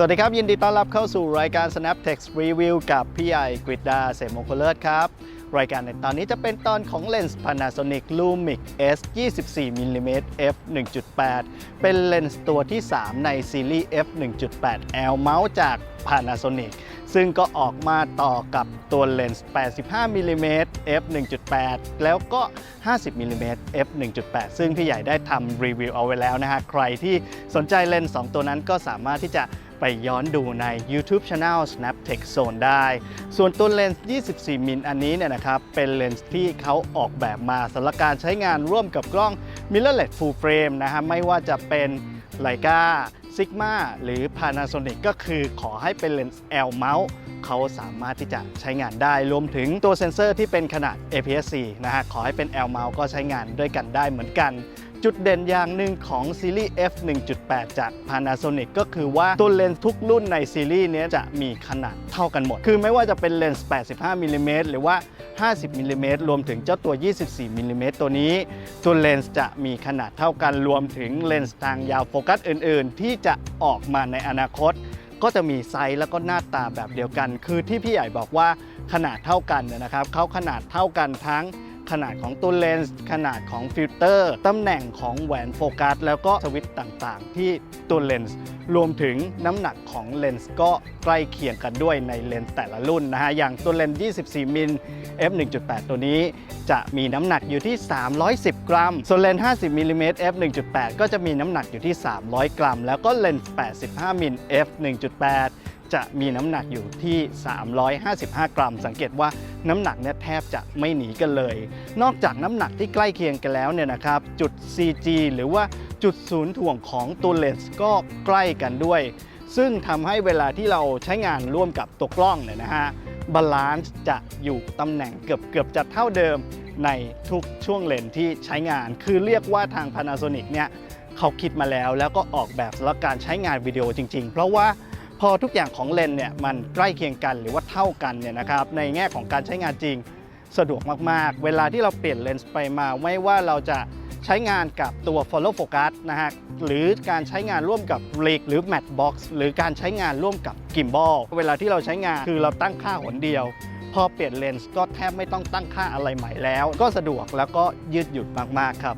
สวัสดีครับ ยินดีต้อนรับเข้าสู่รายการ Snap Text Review กับพี่ใหญ่กฤษดาเสมมงคลเลิศครับ รายการในตอนนี้จะเป็นตอนของเลนส์ Panasonic Lumix S 24 mm f 1.8 เป็นเลนส์ตัวที่ 3 ในซีรีส์ f 1.8 L เมาส์จาก Panasonic ซึ่งก็ออกมาต่อกับตัวเลนส์ 85 มิลลิเมตร f 1.8 แล้วก็ 50 มิลลิเมตร f 1.8 ซึ่งพี่ใหญ่ได้ทำรีวิวเอาไว้แล้วนะฮะ ใครที่สนใจเลนส์ 2 ตัวนั้นก็สามารถที่จะไปย้อนดูใน YouTube Channel Snaptech Zone ได้ ส่วนตัวเลนส์ 24 มิลอันนี้เนี่ยนะครับ เป็นเลนส์ที่เขาออกแบบมาสำหรับการใช้งานร่วมกับกล้อง Mirrorless Full Frame นะฮะ ไม่ว่าจะเป็น Leica Sigma หรือ Panasonic ก็คือขอให้เป็นเลนส์ L mount เขาสามารถที่จะใช้งานได้ รวมถึงตัวเซ็นเซอร์ที่เป็นขนาด APS-C นะฮะขอให้เป็น L mount ก็ใช้งานด้วยกันได้เหมือนกัน จุดเด่นอย่างหนึ่งของซีรีส์ f 1.8 จาก Panasonic ก็คือว่าตัวเลนส์ทุกรุ่นในซีรีส์นี้จะมีขนาดเท่ากันหมด คือไม่ว่าจะเป็นเลนส์ 85 มิลลิเมตรหรือว่า 50 มิลลิเมตรรวมถึงเจ้าตัว 24 มิลลิเมตรตัวนี้ ตัวเลนส์จะมีขนาดเท่ากันรวมถึงเลนส์ทางยาวโฟกัสอื่น ๆ ที่จะออกมาในอนาคต ก็จะมีไซส์แล้วก็หน้าตาแบบเดียวกัน คือที่พี่ใหญ่บอกว่าขนาดเท่ากันนนะครับเขาขนาดเท่ากันทั้ง ขนาดของตัวเลนส์ขนาดของฟิลเตอร์ตำแหน่งของแหวนโฟกัส แล้วก็สวิตช์ต่างๆ ที่ตัวเลนส์รวมถึงน้ำหนักของเลนส์ก็ใกล้เคียงกันด้วยในเลนส์แต่ละรุ่นนะฮะอย่างตัวเลนส์ 24 มิล f 1.8 ตัวนี้จะมีน้ำหนักอยู่ที่ 310 กรัม ส่วนเลนส์ 50มิลลิเมตร f 1.8 ก็จะมีน้ำหนักอยู่ที่ 300 กรัม แล้วก็เลนส์ 85มิล f 1.8 จะมีน้ำหนักอยู่ที่ 355 กรัม สังเกตว่าน้ำหนักเนี่ยแทบจะไม่หนีกันเลย นอกจากน้ำหนักที่ใกล้เคียงกันแล้วเนี่ยนะครับ จุด CG หรือว่าจุดศูนย์ถ่วงของตัวเลนส์ก็ใกล้กันด้วย ซึ่งทำให้เวลาที่เราใช้งานร่วมกับตัวกล้องเนี่ยนะฮะบาลานซ์จะอยู่ตำแหน่งเกือบเกือบจะเท่าเดิมในทุกช่วงเลนที่ใช้งาน คือเรียกว่าทาง Panasonic เนี่ยเขาคิดมาแล้วแล้วก็ออกแบบสำหรับการใช้งานวิดีโอจริง ๆ เพราะว่า พอทุกอย่างของเลนเนี่ยมันใกล้เคียงกันหรือว่าเท่ากันเนี่ยนะครับในแง่ของการใช้งานจริงสะดวกมากๆ เวลาที่เราเปลี่ยนเลนส์ไปมา ไม่ว่าเราจะใช้งานกับตัว follow focus นะฮะหรือการใช้งานร่วมกับ rig หรือ matte box หรือการใช้งานร่วมกับ gimbal เวลาที่เราใช้งานคือเราตั้งค่าหนเดียว พอเปลี่ยนเลนส์ก็แทบไม่ต้องตั้งค่าอะไรใหม่แล้ว ก็สะดวกแล้วก็ยืดหยุ่นมากๆครับ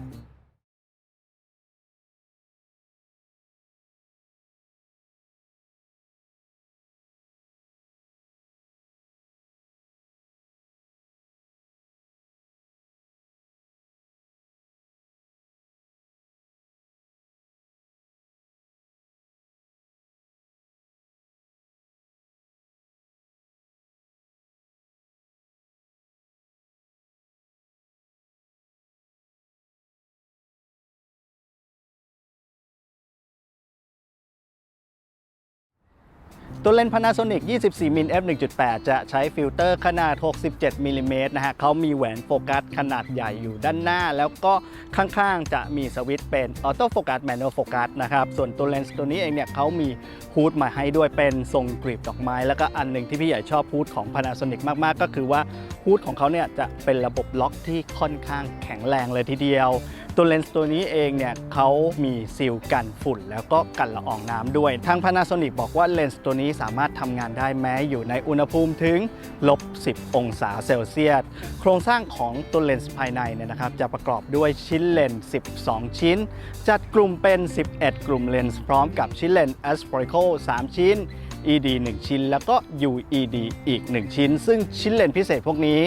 ตัวเลนส์ Panasonic 24 มิล f 1.8 จะใช้ฟิลเตอร์ขนาด 67 มิลลิเมตรนะฮะเขามีแหวนโฟกัสขนาดใหญ่อยู่ด้านหน้า แล้วก็ข้างๆ จะมีสวิตช์เป็นออโต้โฟกัสแมนนวลโฟกัสนะครับ ส่วนตัวเลนส์ตัวนี้เองเนี่ยเขามีฮูดมาให้ด้วยเป็นทรงกลีบดอกไม้ แล้วก็อันหนึ่งที่พี่ใหญ่ชอบฮูดของ Panasonic มากๆ ก็คือว่าฮูดของเขาเนี่ยจะเป็นระบบล็อกที่ค่อนข้างแข็งแรงเลยทีเดียวตัวเลนส์ตัวนี้เองเนี่ยเขามีซีลกันฝุ่น แล้วก็กันละอองน้ำด้วย ทาง Panasonic บอกว่าเลนส์ตัวนี้สามารถทำงานได้แม้อยู่ในอุณหภูมิถึงลบ 10 องศาเซลเซียส โครงสร้างของตัวเลนส์ภายในเนี่ยนะครับจะประกอบด้วยชิ้นเลนส์ 12 ชิ้น จัดกลุ่มเป็น 11 กลุ่มเลนส์พร้อมกับชิ้นเลนส์ aspherical 3 ชิ้น ED 1 ชิ้น แล้วก็ UED อีก 1 ชิ้น ซึ่งชิ้นเลนส์พิเศษพวกนี้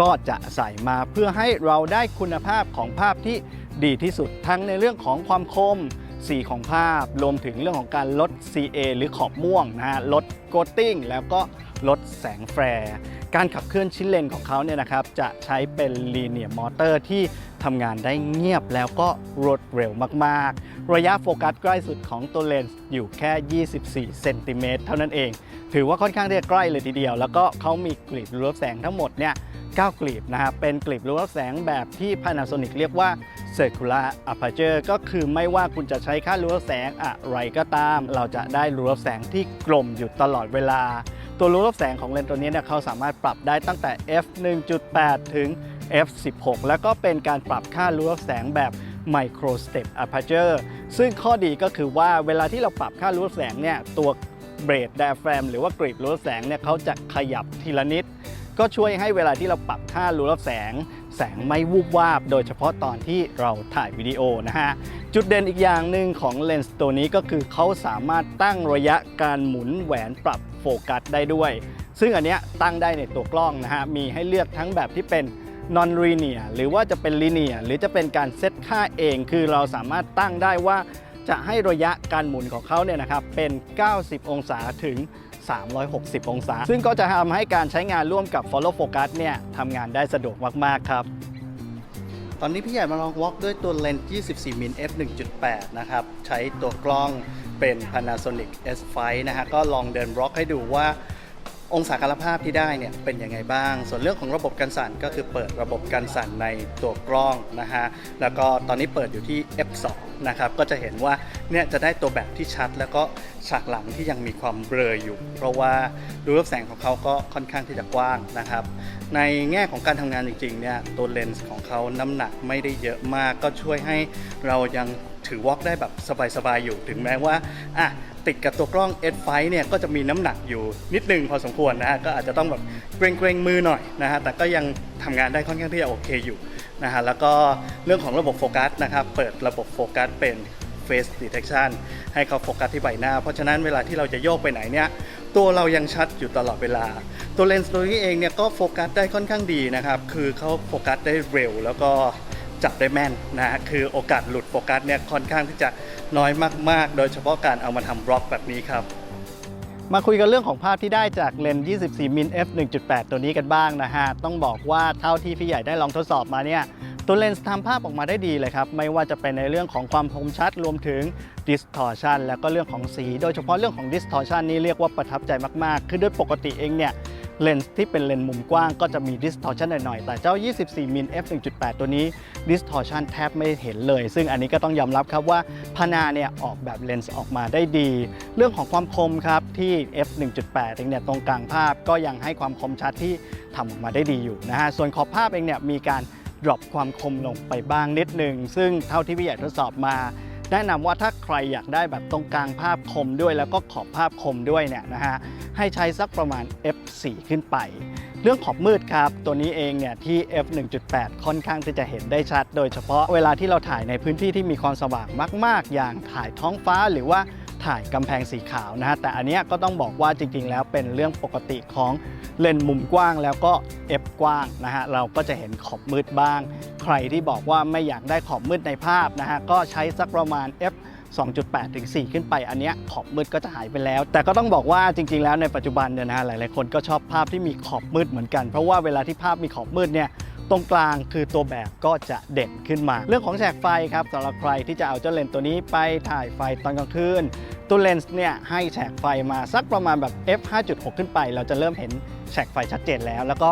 ก็จะใส่มาเพื่อให้เราได้คุณภาพของภาพที่ ดีที่สุดทั้งในเรื่องของความคมสีของภาพ รวมถึงเรื่องของการลด CA หรือขอบม่วงนะฮะลดโกตติ้งแล้วก็ลดแสงแฟร์การขับเคลื่อนชิ้นเลนของเขาเนี่ยนะครับ จะใช้เป็นลีเนียมอเตอร์ที่ทำงานได้เงียบแล้วก็รวดเร็วมาก ๆ ระยะโฟกัสใกล้สุดของตัวเลนส์อยู่แค่ 24 เซนติเมตรเท่านั้นเอง ถือว่าค่อนข้างที่จะใกล้เลยทีเดียว แล้วก็เขามีกลีบรูรับแสงทั้งหมดเนี่ย 9 กลีบนะครับเป็นกลีบรูรับแสงแบบที่ Panasonic เรียกว่า circular aperture ก็คือไม่ว่าคุณจะใช้ค่ารูรับแสงอะไรก็ตาม เราจะได้รูรับแสงที่กลมอยู่ตลอดเวลา ตัวรูรับแสงของเลนส์ตัวนี้เนี่ยเขาสามารถปรับได้ตั้งแต่ f 1.8 ถึง f 16แล้วก็เป็นการปรับค่ารูรับแสงแบบ micro step aperture ซึ่งข้อดีก็คือว่าเวลาที่เราปรับค่ารูรับแสงเนี่ยตัวเบรดไดแฟรมหรือว่ากรีบรูรับแสงเนี่ยเขาจะขยับทีละนิด ก็ช่วยให้เวลาที่เราปรับค่ารูรับแสง แสงไม่วูบวาบ โดยเฉพาะตอนที่เราถ่ายวิดีโอนะฮะ จุดเด่นอีกอย่างหนึ่งของเลนส์ตัวนี้ก็คือเขาสามารถตั้งระยะการหมุนแหวนปรับโฟกัสได้ด้วย ซึ่งอันเนี้ยตั้งได้ในตัวกล้องนะฮะ มีให้เลือกทั้งแบบที่เป็น non linear หรือว่าจะเป็น linear หรือจะเป็นการเซตค่าเอง คือเราสามารถตั้งได้ว่า จะให้ระยะการหมุนของเขาเนี่ยนะครับเป็น 90 องศาถึง 360 องศา ซึ่งก็จะทำให้การใช้งานร่วมกับ follow focus เนี่ยทำงานได้สะดวกมาก ๆ ครับ ตอนนี้พี่ใหญ่มาลองวอล์กด้วยตัวเลนส์ 24 มิล f 1.8 นะครับ ใช้ตัวกล้องเป็น Panasonic S5 นะฮะก็ลองเดินบล็อกให้ดูว่า องศาการภาพที่ได้เนี่ยเป็นยังไงบ้าง ส่วนเรื่องของระบบการสั่นก็คือเปิดระบบการสั่นในตัวกล้องนะฮะ แล้วก็ตอนนี้เปิดอยู่ที่ f2 นะครับ ก็จะเห็นว่าเนี่ยจะได้ตัวแบบที่ชัด แล้วก็ฉากหลังที่ยังมีความเบลออยู่ เพราะว่ารูรับแสงของเขาก็ค่อนข้างที่จะกว้างนะครับ ในแง่ของการทำงานจริงๆเนี่ยตัวเลนส์ของเขาน้ำหนักไม่ได้เยอะมาก ก็ช่วยให้เรายัง ถือวอล์กได้แบบสบายๆอยู่ ถึงแม้ว่าอะติดกับตัวกล้อง S5 เนี่ยก็จะมีน้ำหนักอยู่นิดนึงพอสมควรนะฮะก็อาจจะต้องแบบเกรงๆมือหน่อยนะฮะแต่ก็ยังทำงานได้ค่อนข้างที่จะโอเคอยู่นะฮะแล้วก็เรื่องของระบบโฟกัสนะครับเปิดระบบโฟกัสเป็น Face Detection ให้เขาโฟกัสที่ใบหน้า เพราะฉะนั้นเวลาที่เราจะโยกไปไหนเนี่ยตัวเรายังชัดอยู่ตลอดเวลา ตัวเลนส์ตัวนี้เองเนี่ยก็โฟกัสได้ค่อนข้างดีนะครับ คือเขาโฟกัสได้เร็วแล้วก็ จับได้แม่นนะฮะคือโอกาสหลุดโฟกัสเนี่ยค่อนข้างที่จะน้อยมาก ๆ โดยเฉพาะการเอามาทำบล็อกแบบนี้ครับมาคุยกันเรื่องของภาพที่ได้จากเลนส์24 มิล f 1.8 ตัวนี้กันบ้างนะฮะ ต้องบอกว่าเท่าที่พี่ใหญ่ได้ลองทดสอบมาเนี่ย ตัวเลนส์ทำภาพออกมาได้ดีเลยครับ ไม่ว่าจะเป็นในเรื่องของความคมชัดรวมถึง distortion แล้วก็เรื่องของสี โดยเฉพาะเรื่องของ distortion นี่เรียกว่าประทับใจมาก ๆ คือโดยปกติเองเนี่ย เลนส์ที่เป็นเลนส์มุมกว้างก็จะมี distortion หน่อยๆ แต่เจ้า 24 มิล f 1.8 ตัวนี้ distortion แทบไม่เห็นเลย ซึ่งอันนี้ก็ต้องยอมรับครับว่าพานาเนี่ยออกแบบเลนส์ออกมาได้ดี เรื่องของความคมครับที่ f 1.8เองเนี่ยตรงกลางภาพก็ยังให้ความคมชัดที่ทำออกมาได้ดีอยู่นะฮะ ส่วนขอบภาพเองเนี่ยมีการดรอปความคมลงไปบ้างนิดหนึ่ง ซึ่งเท่าที่พี่ใหญ่ทดสอบมา แนะนำว่าถ้าใครอยากได้แบบตรงกลางภาพคมด้วย แล้วก็ขอบภาพคมด้วยเนี่ยนะฮะให้ใช้สักประมาณ f4 ขึ้นไป เรื่องขอบมืดครับ ตัวนี้เองเนี่ยที่ f 1.8 ค่อนข้างที่จะเห็นได้ชัด โดยเฉพาะเวลาที่เราถ่ายในพื้นที่ที่มีความสว่างมาก ๆ อย่างถ่ายท้องฟ้าหรือว่า ถ่ายกำแพงสีขาวนะฮะแต่อันเนี้ยก็ต้องบอกว่าจริง ๆ แล้วเป็นเรื่องปกติของเลนส์มุมกว้างแล้วก็ f กว้างนะฮะเราก็จะเห็นขอบมืดบ้าง ใครที่บอกว่าไม่อยากได้ขอบมืดในภาพนะฮะก็ใช้สักประมาณ f 2.8 ถึง 4 ขึ้นไป อันเนี้ยขอบมืดก็จะหายไปแล้ว แต่ก็ต้องบอกว่าจริง ๆ แล้วในปัจจุบันเนี่ยนะฮะหลาย ๆ คนก็ชอบภาพที่มีขอบมืดเหมือนกัน เพราะว่าเวลาที่ภาพมีขอบมืดเนี่ย ตรงกลางคือตัวแบบก็จะเด่นขึ้นมา เรื่องของแฉกไฟครับสำหรับใครที่จะเอาเจ้าเลนส์ตัวนี้ไปถ่ายไฟตอนกลางคืนตัวเลนส์เนี่ยให้แฉกไฟมาสักประมาณแบบ f 5.6 ขึ้นไป เราจะเริ่มเห็นแฉกไฟชัดเจนแล้ว แล้วก็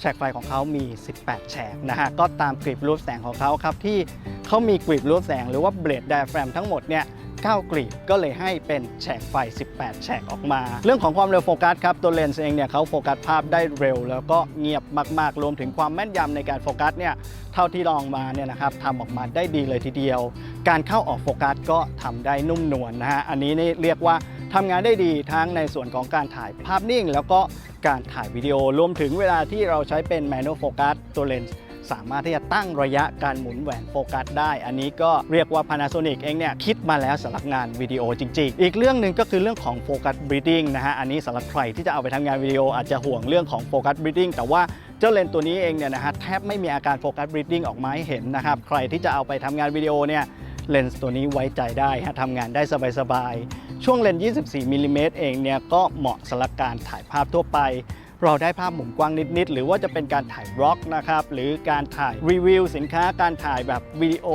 แฉกไฟของเขามี 18 แฉกนะฮะ ก็ตามกริบรูปแสงของเขาครับ ที่เขามีกริบรูปแสงหรือว่าเบลดไดอะแฟรมทั้งหมดเนี่ย 9 กลีบ ก็เลยให้เป็นแฉกไฟ 18 แฉกออกมา เรื่องของความเร็วโฟกัสครับ ตัวเลนส์เองเนี่ยเขาโฟกัสภาพได้เร็ว แล้วก็เงียบมาก ๆ รวมถึงความแม่นยำในการโฟกัสเนี่ยเท่าที่ลองมาเนี่ยนะครับทำออกมาได้ดีเลยทีเดียว การเข้าออกโฟกัสก็ทำได้นุ่มนวลนะฮะอันนี้นี่เรียกว่าทำงานได้ดีทั้งในส่วนของการถ่ายภาพนิ่ง แล้วก็การถ่ายวิดีโอรวมถึงเวลาที่เราใช้เป็น manual focus ตัวเลนส์ สามารถที่จะตั้งระยะการหมุนแหวนโฟกัสได้ อันนี้ก็เรียกว่า Panasonic เองเนี่ยคิดมาแล้วสำหรับงานวิดีโอจริง ๆ อีกเรื่องหนึ่งก็คือเรื่องของโฟกัสบรีดิ้งนะฮะ อันนี้สำหรับใครที่จะเอาไปทำงานวิดีโออาจจะห่วงเรื่องของโฟกัสบรีดิ้งแต่ว่าเจ้าเลนส์ตัวนี้เองเนี่ยนะฮะแทบไม่มีอาการโฟกัสบรีดิ้งออกมาให้เห็นนะครับ ใครที่จะเอาไปทำงานวิดีโอเนี่ยเลนส์ตัวนี้ไว้ใจได้ฮะทำงานได้สบายๆช่วงเลนส์ 24มิลลิเมตรเองเนี่ยก็เหมาะสำหรับการถ่ายภาพทั่วไป เราได้ภาพมุมกว้างนิดๆ หรือว่าจะเป็นการถ่ายบล็อกนะครับ หรือการถ่ายรีวิวสินค้า การถ่ายแบบวิดีโอ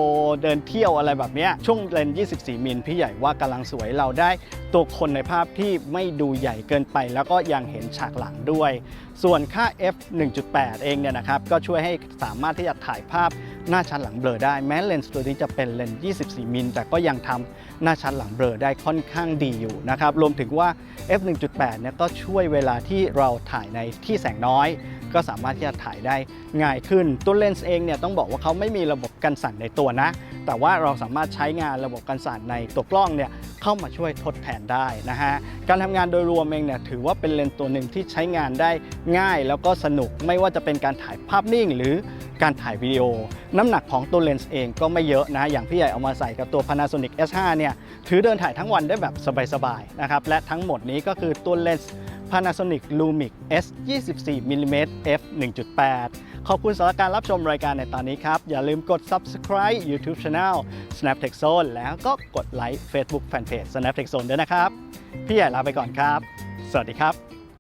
เดินเที่ยวอะไรแบบเนี้ยช่วงเลนส์24 มิลพี่ใหญ่ว่ากำลังสวยเราได้ตัวคนในภาพที่ไม่ดูใหญ่เกินไป แล้วก็ยังเห็นฉากหลังด้วย ส่วนค่า f 1.8 เองเนี่ยนะครับ ก็ช่วยให้สามารถที่จะถ่ายภาพ หน้าชั้นหลังเบลอได้แม้เลนส์ตัวนี้จะเป็นเลนส์ 24 มิล แต่ก็ยังทำหน้าชั้นหลังเบลอได้ค่อนข้างดีอยู่นะครับรวมถึงว่า f 1.8เนี่ยก็ช่วยเวลาที่เราถ่ายในที่แสงน้อย ก็สามารถที่จะถ่ายได้ง่ายขึ้น ตัวเลนส์เองเนี่ยต้องบอกว่าเขาไม่มีระบบกันสั่นในตัวนะ แต่ว่าเราสามารถใช้งานระบบกันสั่นในตัวกล้องเนี่ยเข้ามาช่วยทดแทนได้นะฮะการทำงานโดยรวมเองเนี่ยถือว่าเป็นเลนส์ตัวหนึ่งที่ใช้งานได้ง่าย แล้วก็สนุกไม่ว่าจะเป็นการถ่ายภาพนิ่ง หรือการถ่ายวิดีโอ น้ำหนักของตัวเลนส์เองก็ไม่เยอะนะ อย่างพี่ใหญ่เอามาใส่กับตัว Panasonic S5 เนี่ยถือเดินถ่ายทั้งวันได้แบบสบายๆนะครับและทั้งหมดนี้ก็คือตัวเลนส์ Panasonic Lumix S 24 mm f 1.8 ขอบคุณสำหรับการรับชมรายการในตอนนี้ครับ อย่าลืมกด subscribe YouTube Channel Snaptech Zone แล้วก็กดไลค์ Facebook Fanpage Snaptech Zone ด้วยนะครับ พี่ใหญ่ลาไปก่อนครับ สวัสดีครับ